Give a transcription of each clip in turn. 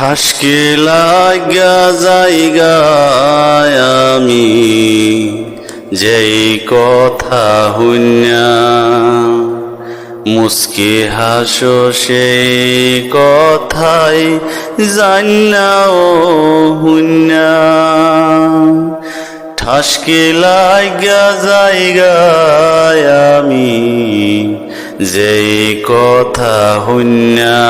ঠাসকে লাগা জায়গায় আমি, যেই কথা হুন্যা মুসকে হাসো সেই কথাই জান্নাও হুন্যা ঠাসকে লাগা জায়গায় আমি, যেই কথা হুন্যা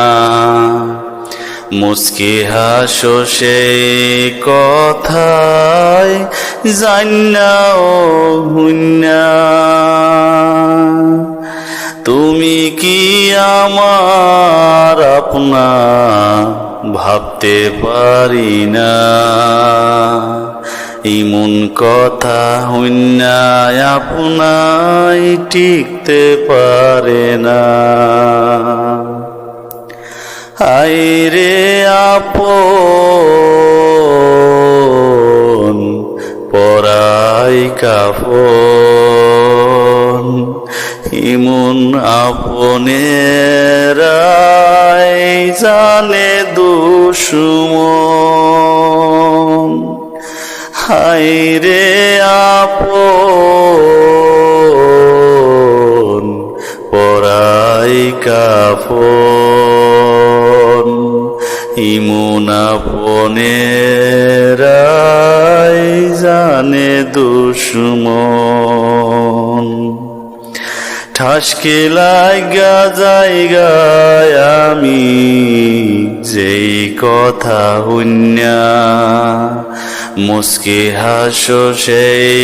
মুসকি হাসো সেই কথায় জান্নাও হুন্না। তুমি কি আমার আপনা? ভাবতে পারি না। ইমন কথা হুন্যায় আপনাই টিকতে পারে না। আইরে আপন পরাই কাফন। ইমন আপনেরাই জানে দুষুমন হাইরে আপন পরাই কাফন। দুশ্মন ঠাসকে লাগা জায়গায় আমি যেই কথা হুন্যা মুসকে হাসো সেই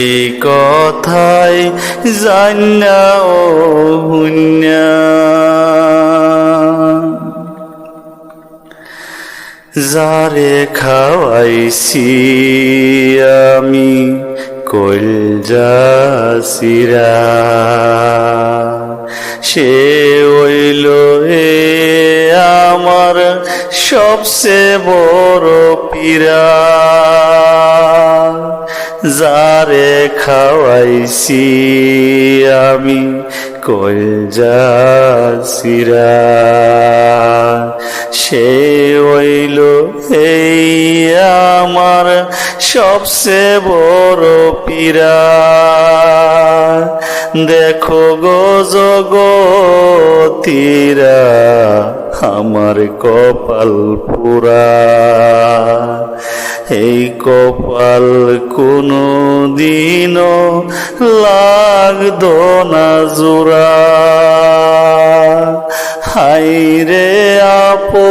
কথাই জান্না ও হুন্যা যারে খাওয়াইছি আমি কলজা সিরা সে ওইল হে আমার সবচেয়ে বড় পীরা। যারে খাওয়াইছি আমি কলজা সিরা সে হইল এই আমার সবচেয়ে বড় পীরা দেখো গো জগতীরা, আমার কপাল পুরা। এই কপাল কোনো দিনও লাগদো না জোড়া। হাইরে আপন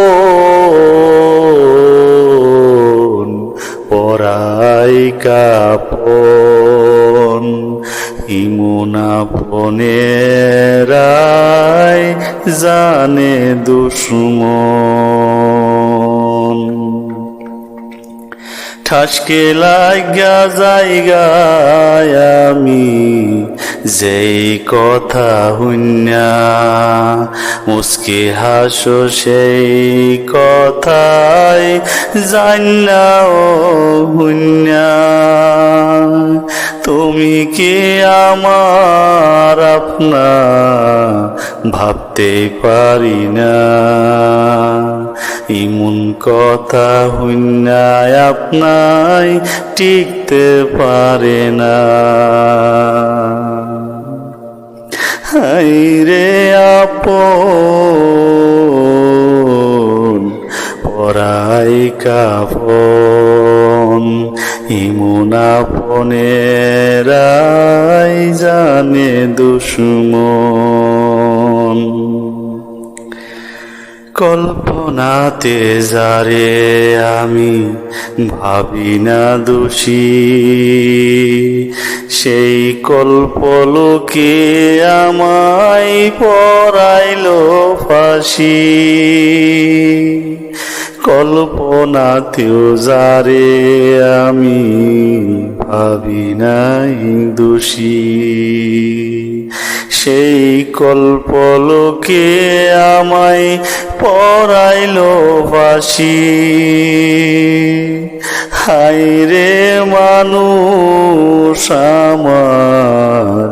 পরাই কাপন ইমন আপনেরাই জানে দুশ্মন। ঠাসকে লাগা জায়গায় আমি, যেই কথা হুন্যা মুসকে হাসো, সেই কথাই জান্না ও হুন্যা তুমি কি আমার আপনা ভাবতে পারি না? ইমন কথা হুন্যায় আপনাই টিকতে পারে না। হাইরে আপন, পরাই কাপন ইমন আপনেরাই জানে দুশ্মন। কল্পনাতে যারে আমি ভাবি না দোষী। সেই কল্পলোকে আমায় পরাইল ফাঁসি। কল্পনাতেও যারে আমি ভাবি নাই দোষী। সেই কল্পলোকে আমায় পরাইল বাসি। হাই রে মানুষ আমার,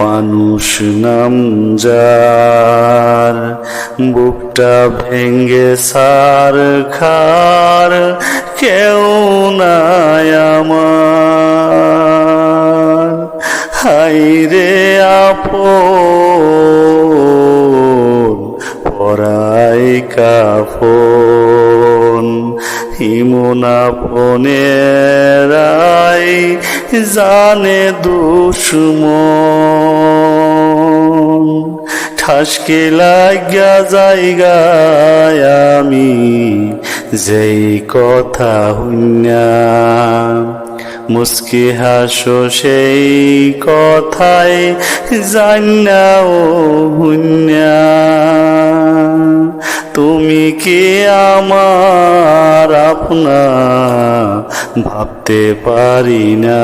মানুষ নাম যার। বুকটা ভেঙ্গে সার খার, কেউ নাই আমার। হাই রে কাফন হিমনাপনেরাই জানে দুশ্মন। ঠাসকে লাগা জায়গায় আমি যেই কথা হুন্যা মুস্কি হাসো সেই কথাই জান্না হুন্যা তুমি কি আমার আপনা? ভাবতে পারি না।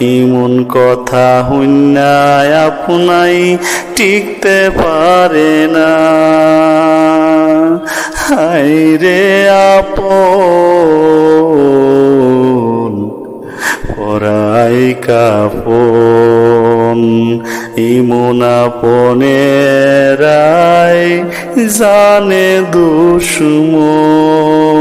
ইমন কথা হুন্যায় আপনাই টিকতে পারে না। হাই রে আপন কাপন ইমন রায় জানে দুশ্মন।